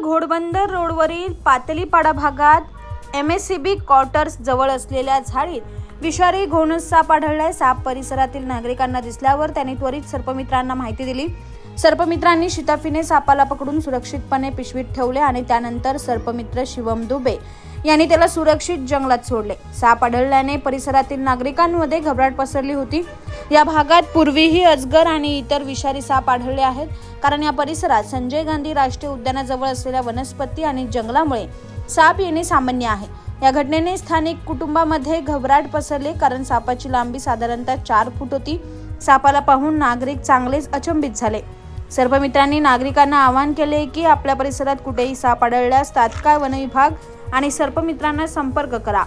घोडबंदर रोडवरील पातलीपाडा भागात M S C B quarters जवळ असलेल्या झाडीत विषारी घोणस साप आढळलाय साप परिसरातील नागरिकांना दिसल्यावर त्यांनी त्वरित सर्पमित्रांना माहिती दिली. सर्पमित्रांनी शिताफीने सापाला पकडून सुरक्षितपणे पिशवीत ठेवले आणि त्यानंतर सर्पमित्र शिवम दुबे यांनी त्याला सुरक्षित जंगलात सोडले. साप आढळल्याने परिसरातील नागरिकांमध्ये घबराट पसरली होती. या भागात पूर्वीही अजगर आणि इतर विषारी साप आढळले आहेत. कारण या परिसरात संजय गांधी राष्ट्रीय उद्यानाजवळ असलेल्या वनस्पती आणि जंगलामुळे साप येणे सामान्य आहे. या घटनेने स्थानिक कुटुंबामध्ये घबराट पसरले कारण सापाची लांबी साधारणतः चार फूट होती. सापाला पाहून नागरिक चांगलेच अचंबित झाले. सर्पमित्रांनी नागरिकांना आवाहन केले की आपल्या परिसरात कुठेही साप आढळल्यास तात्काळ वनविभाग आणि सर्पमित्रांना संपर्क करा.